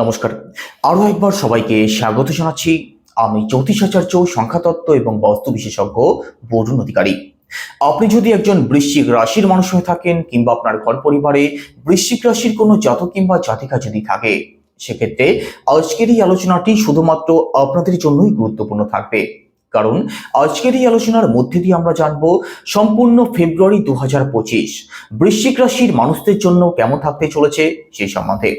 নমস্কার। আরও একবার সবাইকে স্বাগত জানাচ্ছি। আমি জ্যোতিষাচার্য সংখ্যাতত্ত্ব এবং বস্তু বিশেষজ্ঞ বরুণ অধিকারী। আপনি যদি একজন বৃশ্চিক রাশির মানুষ হয়ে থাকেন কিংবা আপনার ঘর পরিবারে বৃশ্চিক রাশির কোনো জাতক কিংবা জাতিকা যদি থাকে, সেক্ষেত্রে আজকের এই আলোচনাটি শুধুমাত্র আপনাদের জন্যই গুরুত্বপূর্ণ থাকবে। কারণ আজকের এই আলোচনার মধ্যে দিয়ে আমরা জানব, সম্পূর্ণ ফেব্রুয়ারি দু হাজার পঁচিশ, বৃশ্চিক রাশির মানুষদের জন্য কেমন থাকতে চলেছে সেই সম্বন্ধে।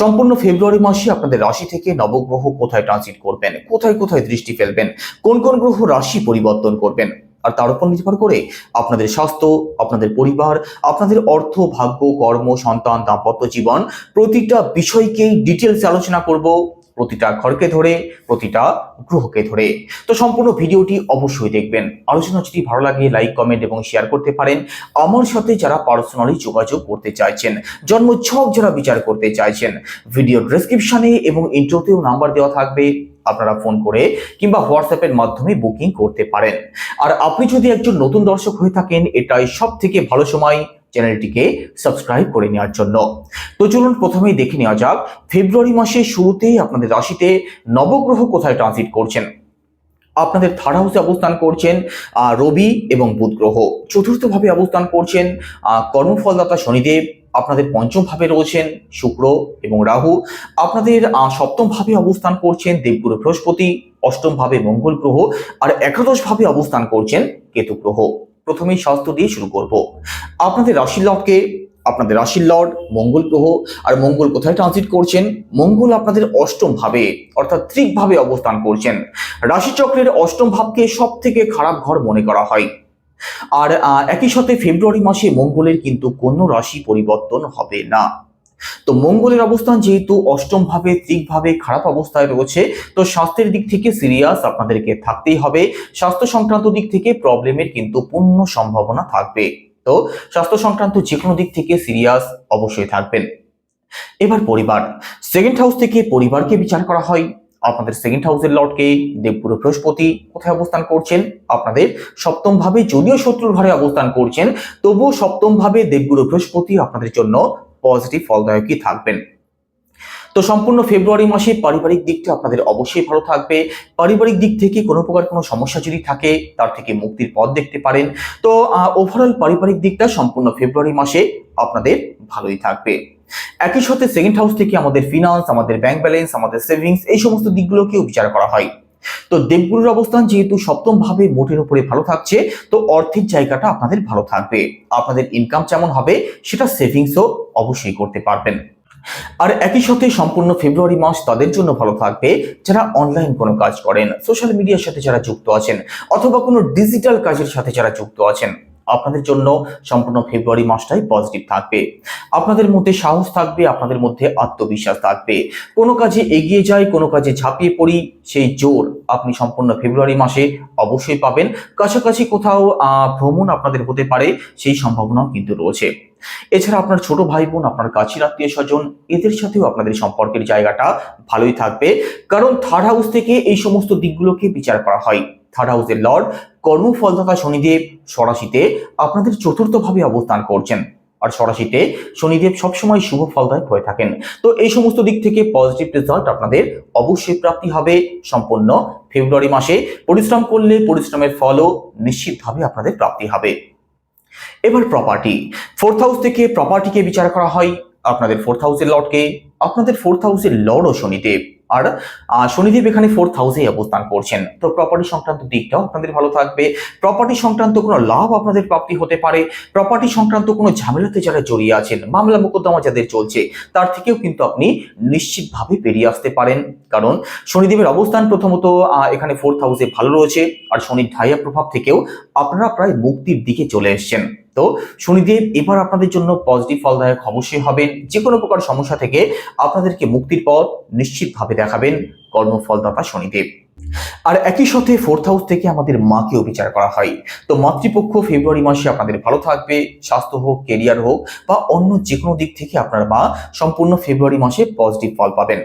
সম্পূর্ণ ফেব্রুয়ারি মাসে আপনাদের রাশি থেকে নবগ্রহ কোথায় ট্রানজিট করবেন, কোথায় কোথায় দৃষ্টি ফেলবেন, কোন কোন গ্রহ রাশি পরিবর্তন করবেন, আর তার উপর নির্ভর করে আপনাদের স্বাস্থ্য, আপনাদের পরিবার, আপনাদের অর্থ, ভাগ্য, কর্ম, সন্তান, দাম্পত্য জীবন প্রতিটা বিষয়কেই ডিটেলস আলোচনা করব। প্রতিটা ঘরকে ধরে, প্রতিটা গ্রহকে ধরে। তো সম্পূর্ণ ভিডিওটি অবশ্যই দেখবেন। আলোচনা যদি ভালো লাগে লাইক কমেন্ট এবং শেয়ার করতে পারেন। আমার সাথে যারা পার্সোনালি যোগাযোগ করতে চাইছেন, জন্মছক যারা বিচার করতে চাইছেন ভিডিও ডেসক্রিপশনে এবং ইন্ট্রোতেও নাম্বার দেওয়া থাকবে। আপনারা ফোন করে কিংবা হোয়াটসঅ্যাপের মাধ্যমে বুকিং করতে পারেন। আর আপনি যদি একজন নতুন দর্শক হয়ে থাকেন, এটাই সব থেকে ভালো সময়। চ্যানেলটিকে সাবস্ক্রাইব করে নেওয়ার জন্য। তো চলুন প্রথমেই দেখে নেওয়া যাক, ফেব্রুয়ারি মাসের শুরুতেই আপনাদের রাশিতে নবগ্রহ কোথায় ট্রানজিট করছেন? আপনাদের থার্ড হাউসে অবস্থান করছেন রবি এবং বুধ গ্রহ চতুর্থভাবে অবস্থান করছেন কর্মফলদাতা শনিদেব। আপনাদের পঞ্চম ভাবে রয়েছেন শুক্র এবং রাহু। আপনাদের সপ্তম ভাবে অবস্থান করছেন দেবগুরু বৃহস্পতি অষ্টম ভাবে মঙ্গল গ্রহ, আর একাদশ ভাবে অবস্থান করছেন কেতু গ্রহ। প্রথমেই স্বাস্থ্য দিয়ে শুরু করব। আপনাদের রাশির লটকে আপনাদের রাশির লর্ড, মঙ্গল গ্রহ, আর মঙ্গল কোথায় ট্রানজিট করছেন? মঙ্গল আপনাদের অষ্টম ভাবে, অর্থাৎ ত্রিক ভাবে অবস্থান করছেন। রাশিচক্রের অষ্টম ভাবকে সব থেকে খারাপ ঘর মনে করা হয়। আর একই সাথে ফেব্রুয়ারি মাসে মঙ্গলের কিন্তু কোনো রাশি পরিবর্তন হবে না। তো মঙ্গলের অবস্থান যেহেতু অষ্টম ভাবে ত্রিক ভাবে খারাপ অবস্থায় রয়েছে, তো স্বাস্থ্যের দিক থেকে সিরিয়াস আপনাদেরকে থাকতেই হবে। স্বাস্থ্য সংক্রান্ত দিক থেকে প্রবলেমের কিন্তু পূর্ণ সম্ভাবনা থাকবে। তো স্বাস্থ্য সংক্রান্ত যে কোনো দিক থেকে সিরিয়াস অবশ্যই থাকবেন। এবার পরিবার। সেকেন্ড হাউস থেকে পরিবারকে বিচার করা হয়। আপনাদের সেকেন্ড হাউসের লর্ডকে দেবগুরু বৃহস্পতি কোথায় অবস্থান করছেন? আপনাদের সপ্তম ভাবে যদিও শত্রুর ঘরে অবস্থান করছেন, তবুও সপ্তম ভাবে দেবগুরু বৃহস্পতি আপনাদের জন্য পজিটিভ ফলদায়কই থাকবেন। তো সম্পূর্ণ ফেব্রুয়ারি মাসে পারিবারিক দিকটা আপনাদের অবশ্যই ভালো থাকবে। পারিবারিক দিক থেকে কোনো প্রকার কোনো সমস্যা যদি থাকে, তার থেকে মুক্তির পথ দেখতে পারেন। তো ওভারঅল পারিবারিক দিকটা সম্পূর্ণ ফেব্রুয়ারি মাসে আপনাদের ভালোই থাকবে। একই সাথে সেকেন্ড হাউস থেকে আমাদের ফিনান্স আমাদের ব্যাংক ব্যালেন্স আমাদের সেভিংস এই সমস্ত দিকগুলোকেও বিচার করা হয়। তো দেবগুরুর অবস্থান যেহেতু সপ্তম ভাবে মোটের উপরে ভালো থাকছে, তো অর্থের জায়গাটা আপনাদের ভালো থাকবে। আপনাদের ইনকাম যেমন হবে, সেটা সেভিংসও অবশ্যই করতে পারবেন। আর একই সাথে সম্পূর্ণ ফেব্রুয়ারি মাস তাদের জন্য ভালো থাকবে, যারা অনলাইন কোনো কাজ করেন সোশ্যাল মিডিয়ার সাথে যারা যুক্ত আছেন, অথবা কোনো ডিজিটাল কাজের সাথে যারা যুক্ত আছেন। আপনাদের জন্য সম্পূর্ণ ফেব্রুয়ারি মাসটাই পজিটিভ থাকবে। আপনাদের মধ্যে সাহস থাকবে, আপনাদের মধ্যে আত্মবিশ্বাস থাকবে। কোনো কাজে এগিয়ে যাই, কোনো কাজে ঝাঁপিয়ে পড়ি, সেই জোর আপনি সম্পূর্ণ ফেব্রুয়ারি মাসে অবশ্যই পাবেন। কাছাকাছি কোথাও ভ্রমণ আপনাদের হতে পারে, সেই সম্ভাবনাও কিন্তু রয়েছে। এছাড়া আপনার ছোট ভাই বোন আপনার কাছের আত্মীয় স্বজন এদের সাথেও আপনাদের সম্পর্কের জায়গাটা ভালোই থাকবে। কারণ থার্ড হাউস থেকে এই সমস্ত দিকগুলোকে বিচার করা হয়। থার্ড হাউসের লর্ড কর্মফলদাতা শনিদেব সরাসিতে আপনাদের চতুর্থভাবে অবস্থান করছেন। আর সরাসিতে শনিদেব সবসময় শুভ ফলদায়ক হয়ে থাকেন। তো এই সমস্ত দিক থেকে পজিটিভ রেজাল্ট আপনাদের অবশ্যই প্রাপ্তি হবে সম্পূর্ণ ফেব্রুয়ারি মাসে। পরিশ্রম করলে পরিশ্রমের ফলও নিশ্চিতভাবে আপনাদের প্রাপ্তি হবে। এবার প্রপার্টি ফোর্থ হাউস থেকে প্রপার্টিকে বিচার করা হয়। আপনাদের ফোর্থ হাউসের লর্ডকে আপনাদের ফোর্থ হাউসের লর্ডও শনিদেব। আর শনিদেব এখানে ফোর্থ হাউসে অবস্থান করছেন। তো প্রপার্টি সংক্রান্ত দিকটাও আপনাদের ভালো থাকবে। প্রপার্টি সংক্রান্ত কোনো লাভ আপনাদের প্রাপ্তি হতে পারে। প্রপার্টি সংক্রান্ত কোনো ঝামেলাতে যারা জড়িয়ে আছেন, মামলা মোকদ্দমা যাদের চলছে, তার থেকেও কিন্তু আপনি নিশ্চিতভাবে বেরিয়ে আসতে পারেন। কারণ শনিদেবের অবস্থান প্রথমত এখানে ফোর্থ হাউসে ভালো রয়েছে। আর শনির ঢাইয়া প্রভাব থেকেও আপনারা প্রায় মুক্তির দিকে চলে এসেছেন। তো শনিদেব এবার আপনাদের জন্য পজিটিভ ফলদায়ক অবশ্যই হবেন। যে কোনো প্রকার সমস্যা থেকে আপনাদেরকে মুক্তির পথ নিশ্চিতভাবে দেখাবেন কর্মফলদাতা শনিদেব। আর একই সাথে ফোর্থ হাউস থেকে আমাদের মাকেও বিচার করা হয়। তো মাতৃপক্ষ ফেব্রুয়ারি মাসে আপনাদের ভালো থাকবে, স্বাস্থ্য হোক কেরিয়ার হোক বা অন্য যে কোনো দিক থেকে আপনার মা সম্পূর্ণ ফেব্রুয়ারি মাসে পজিটিভ ফল পাবেন।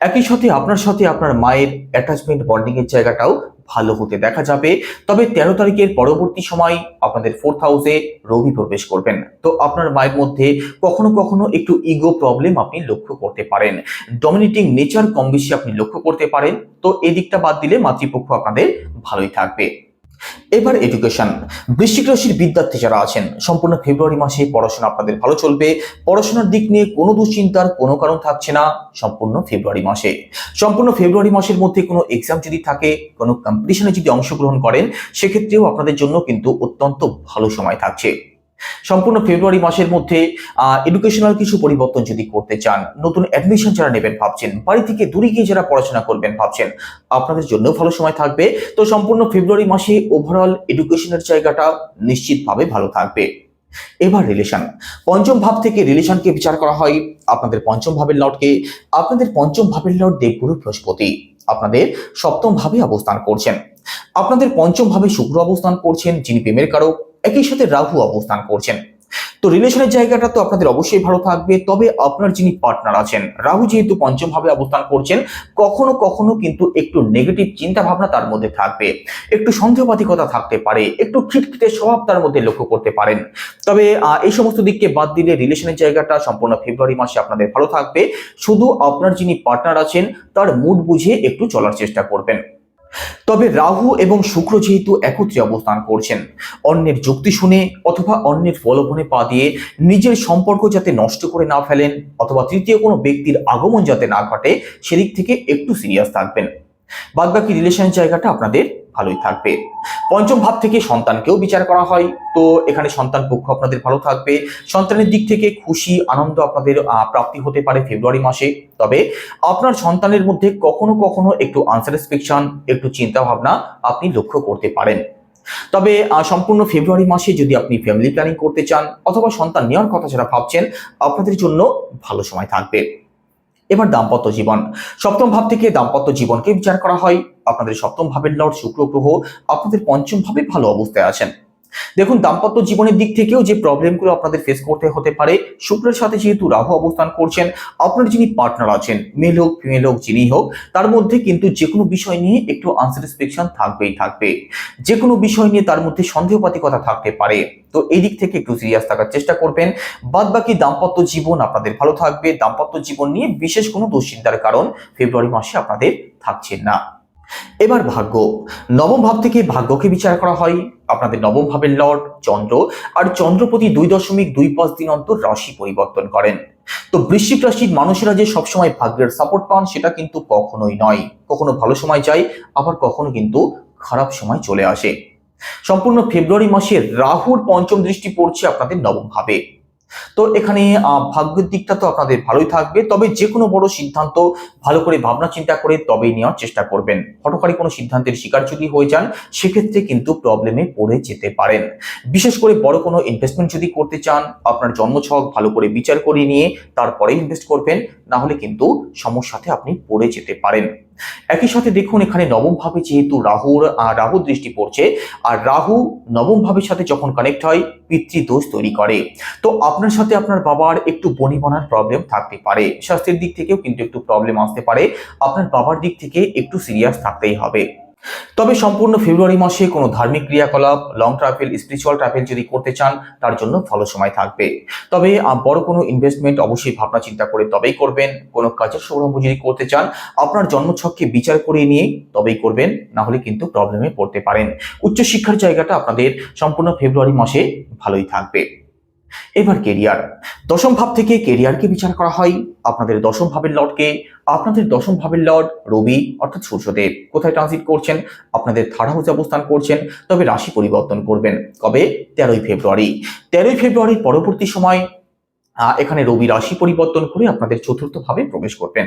একই সাথে আপনার সাথে আপনার মায়ের অ্যাটাচমেন্ট বন্ডিং এর জায়গাটাও ভালো হতে দেখা যাবে। তবে তেরো তারিখের পরবর্তী সময় আপনাদের ফোর্থ হাউসে রবি প্রবেশ করবেন। তো আপনার মায়ের মধ্যে কখনো কখনো একটু ইগো প্রবলেম আপনি লক্ষ্য করতে পারেন। ডমিনেটিং নেচার কম বেশি আপনি লক্ষ্য করতে পারেন। তো এদিকটা দিকটা বাদ দিলে মাতৃপক্ষ আপনাদের ভালোই থাকবে। এবার এডুকেশন বৃশ্চিক রাশির বিদ্যার্থী যারা আছেন, সম্পূর্ণ ফেব্রুয়ারি মাসে পড়াশোনা আপনাদের ভালো চলবে। পড়াশোনার দিক নিয়ে কোনো দুশ্চিন্তার কোনো কারণ থাকছে না, সম্পূর্ণ ফেব্রুয়ারি মাসে। সম্পূর্ণ ফেব্রুয়ারি মাসের মধ্যে কোনো এক্সাম যদি থাকে, কোনো কম্পিটিশনে যদি অংশগ্রহণ করেন, সেক্ষেত্রেও আপনাদের জন্য কিন্তু অত্যন্ত ভালো সময় থাকছে। সম্পূর্ণ ফেব্রুয়ারি মাসের মধ্যে এডুকেশনাল কিছু পরিবর্তন যদি করতে চান, নতুন অ্যাডমিশন যারা নেবেন ভাবছেন, বাড়ি থেকে দূরে গিয়ে যারা পড়াশোনা করবেন ভাবছেন, আপনাদের জন্য ভালো সময় থাকবে। তো সম্পূর্ণ ফেব্রুয়ারি মাসে ওভারঅল এডুকেশনের জায়গাটা নিশ্চিতভাবে ভালো থাকবে। এবার রিলেশন পঞ্চম ভাব থেকে রিলেশনকে বিচার করা হয়, আপনাদের পঞ্চম ভাবের লর্ডকে আপনাদের পঞ্চম ভাবের লর্ড দেবগুরু বৃহস্পতি, আপনাদের সপ্তম ভাবে অবস্থান করছেন। আপনাদের পঞ্চম ভাবে শুক্র অবস্থান করছেন, যিনি প্রেমের কারক। একই সাথে রাহু অবস্থান করছেন। তো রিলেশনের জায়গাটা তো আপনাদের অবশ্যই ভালো থাকবে, তবে আপনার যিনি পার্টনার আছেন, রাহু যেহেতু পঞ্চম ভাবে অবস্থান করছেন, কখনো কখনো কিন্তু একটু নেগেটিভ চিন্তা ভাবনা তার মধ্যে থাকবে। একটু সন্দেহবাদিকতা থাকতে পারে, একটু খিটখিটে স্বভাব তার মধ্যে লক্ষ্য করতে পারেন। তবে এই সমস্ত দিককে বাদ দিলে রিলেশনের জায়গাটা সম্পূর্ণ ফেব্রুয়ারি মাসে আপনাদের ভালো থাকবে। শুধু আপনার যিনি পার্টনার আছেন, তার মুড বুঝে একটু চলার চেষ্টা করবেন। তবে রাহু এবং শুক্র যেহেতু একত্রে অবস্থান করছেন, অন্যের যুক্তি শুনে অথবা অন্যের প্রলোভনে পা দিয়ে নিজের সম্পর্ক যাতে নষ্ট করে না ফেলেন অথবা তৃতীয় কোনো ব্যক্তির আগমন যাতে না ঘটে, সেদিক থেকে একটু সিরিয়াস থাকবেন। বাদবাকি রিলেশন জায়গাটা আপনাদের ভালোই থাকবে। পঞ্চম ভাব থেকে সন্তানকেও বিচার করা হয়। তো এখানে সন্তান পক্ষ আপনাদের ভালো থাকবে। সন্তানের দিক থেকে খুশি, আনন্দ আপনাদের প্রাপ্তি হতে পারে ফেব্রুয়ারি মাসে। তবে আপনার সন্তানের মধ্যে কখনো কখনো একটু আনস্যাটিসফ্যাকশন একটু চিন্তা ভাবনা আপনি লক্ষ্য করতে পারেন। তবে সম্পূর্ণ ফেব্রুয়ারি মাসে যদি আপনি ফ্যামিলি প্ল্যানিং করতে চান, অথবা সন্তান নেওয়ার কথা যারা ভাবছেন, আপনাদের জন্য ভালো সময় থাকবে। এবার দাম্পত্য জীবন। সপ্তম ভাব থেকে দাম্পত্য জীবনকে বিচার করা হয়। আপনাদের সপ্তম ভাবের লর্ড শুক্র গ্রহ আপনাদের পঞ্চম ভাবে ভালো অবস্থায় আছেন। দেখুন, দাম্পত্য জীবনের দিক থেকেও যে প্রবলেমগুলো আপনাদের ফেস করতে হতে পারে, শুক্রের সাথে যেহেতু রাহু অবস্থান করছেন, আপনার যিনি পার্টনার আছেন মেল হোক ফিমেল হোক, যিনি হোক, তার মধ্যে কিন্তু যে কোনো বিষয় নিয়ে একটু আনস্যাটিসফ্যাকশন থাকবেই, থাকবে। যে কোনো বিষয় নিয়ে তার মধ্যে সন্দেহপাতিকতা থাকতে পারে। তো এই দিক থেকে একটু সিরিয়াস থাকার চেষ্টা করবেন। বাদ বাকি দাম্পত্য জীবন আপনাদের ভালো থাকবে। দাম্পত্য জীবন নিয়ে বিশেষ কোনো দুশ্চিন্তার কারণ ফেব্রুয়ারি মাসে আপনাদের থাকছে না। এবার ভাগ্য। নবম ভাব থেকে ভাগ্যকে বিচার করা হয়। আপনাদের নবম ভাবের লর্ড চন্দ্র আর চন্দ্রপতি দুই দশমিক দুই পাঁচ দিন অন্তর রাশি পরিবর্তন করেন। তো বৃশ্চিক রাশির মানুষেরা যে সবসময় ভাগ্যের সাপোর্ট পান, সেটা কিন্তু কখনোই নয়। কখনো ভালো সময় যায় আবার কখনো কিন্তু খারাপ সময় চলে আসে। সম্পূর্ণ ফেব্রুয়ারি মাসে রাহুর পঞ্চম দৃষ্টি পড়ছে আপনাদের নবম ভাবে। তো এখানে ভাগ্যের দিকটা তো আপনাদের ভালোই থাকবে, তবে যে কোনো বড় সিদ্ধান্ত ভালো করে ভাবনা চিন্তা করে তবেই নেওয়ার চেষ্টা করবেন। হঠকারী কোনো সিদ্ধান্তের শিকার যদি হয়ে যান, সেক্ষেত্রে কিন্তু প্রবলেমে পড়ে যেতে পারেন। বিশেষ করে বড় কোনো ইনভেস্টমেন্ট যদি করতে চান, আপনার জন্মছক ভালো করে বিচার করে নিয়ে তারপরে ইনভেস্ট করবেন না হলে কিন্তু সমস্যাতে আপনি পড়ে যেতে পারেন। একই সাথে দেখুন, এখানে নবম ভাবে যেহেতু রাহুর রাহু দৃষ্টি পড়ছে, আর রাহু নবম ভাবের সাথে যখন কানেক্ট হয়, পিতৃদোষ তৈরি করে। তো আপনার সাথে আপনার বাবার একটু বনিবনার প্রবলেম থাকতে পারে। স্বাস্থ্যের দিক থেকেও কিন্তু একটু প্রবলেম আসতে পারে। আপনার বাবার দিক থেকে একটু সিরিয়াস থাকতেই হবে। তবে সম্পূর্ণ ফেব্রুয়ারি মাসে কোনো ধার্মিক ক্রিয়াকলাপ লং ট্রাভেল স্পিরিচুয়াল ট্রাভেল যদি করতে চান, তার জন্য ভালো সময় থাকবে। তবে বড় কোনো ইনভেস্টমেন্ট অবশ্যই ভাবনা চিন্তা করে তবেই করবেন। কোনো কাজের শুভারম্ভ যদি করতে চান, আপনার জন্মছককে বিচার করে নিয়ে তবেই করবেন না হলে কিন্তু প্রবলেমে পড়তে পারেন। উচ্চশিক্ষার জায়গাটা আপনাদের সম্পূর্ণ ফেব্রুয়ারি মাসে ভালোই থাকবে। এবার কেরিয়ার। দশম ভাব থেকে কেরিয়ারকে বিচার করা হয়। আপনাদের দশম ভাবের লর্ডকে আপনাদের দশম ভাবের লর্ড রবি অর্থাৎ সূর্যদেব কোথায় ট্রানজিট করছেন? আপনাদের থার্ড হাউসে অবস্থান করছেন। তবে রাশি পরিবর্তন করবেন। কবে? তেরোই ফেব্রুয়ারি। তেরোই ফেব্রুয়ারির পরবর্তী সময় এখানে রবি রাশি পরিবর্তন করে আপনাদের চতুর্থ ভাবে প্রবেশ করবেন।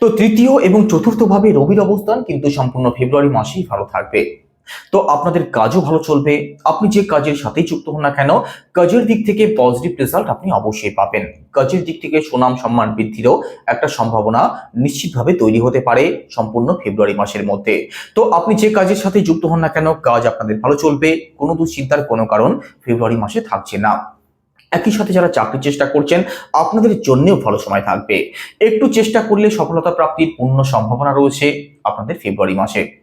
তো তৃতীয় এবং চতুর্থ ভাবে রবির অবস্থান কিন্তু সম্পূর্ণ ফেব্রুয়ারি মাসেই ভালো থাকবে। তো আপনাদের কাজও ভালো চলবে। আপনি যে কাজের সাথেই যুক্ত হন না কেন, কাজের দিক থেকে পজিটিভ রেজাল্ট আপনি অবশ্যই পাবেন। কাজের দিক থেকে সুনাম সম্মান বৃদ্ধিরও একটা সম্ভাবনা নিশ্চিতভাবে তৈরি হতে পারে সম্পূর্ণ ফেব্রুয়ারি মাসের মধ্যে। তো আপনি যে কাজের সাথে যুক্ত হন না কেন, কাজ আপনাদের ভালো চলবে, কোনো দুশ্চিন্তার কোনো কারণ ফেব্রুয়ারি মাসে থাকছে না। একই সাথে যারা চাকরির চেষ্টা করছেন, আপনাদের জন্যেও ভালো সময় থাকবে। একটু চেষ্টা করলে সফলতা প্রাপ্তির পূর্ণ সম্ভাবনা রয়েছে আপনাদের ফেব্রুয়ারি মাসে।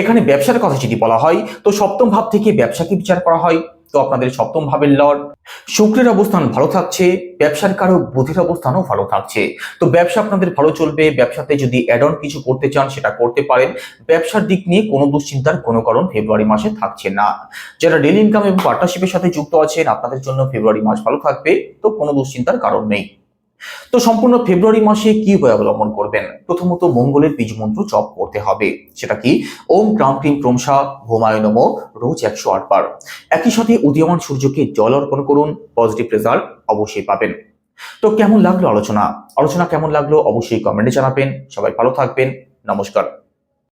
এখানে ব্যবসার কথা যদি বলা হয়, তো সপ্তম ভাব থেকে ব্যবসাকে বিচার করা হয়? তো আপনাদের সপ্তম ভাবের লর্ড, শুক্রের অবস্থান ভালো থাকছে, ব্যবসার কারও বুদ্ধির অবস্থানও ভালো থাকছে। তো ব্যবসা আপনাদের ভালো চলবে, ব্যবসাতে যদি অ্যাড অন কিছু করতে চান, সেটা করতে পারেন। ব্যবসার দিক নিয়ে কোনো দুশ্চিন্তার কোনো কারণ ফেব্রুয়ারি মাসে থাকছে না। যারা ডেলি ইনকাম এবং পার্টনারশিপের সাথে যুক্ত আছেন, আপনাদের জন্য ফেব্রুয়ারি মাস ভালো থাকবে, তো কোনো দুশ্চিন্তার কারণ নেই। তো সম্পূর্ণ ফেব্রুয়ারি মাসে কি উপায় অবলম্বন করবেন? প্রথমত মঙ্গলের বীজ মন্ত্র জপ করতে হবে। সেটা কি? ওম ক্রাম ক্রিম ক্রমশা ভোমায় নম, রোজ একশো আট বার। একই সাথে উদীয়মান সূর্যকে জল অর্পণ করুন পজিটিভ রেজাল্ট অবশ্যই পাবেন। তো কেমন লাগল আলোচনা? আলোচনা কেমন লাগল অবশ্যই কমেন্টে জানাবেন। সবাই ভালো থাকবেন। নমস্কার।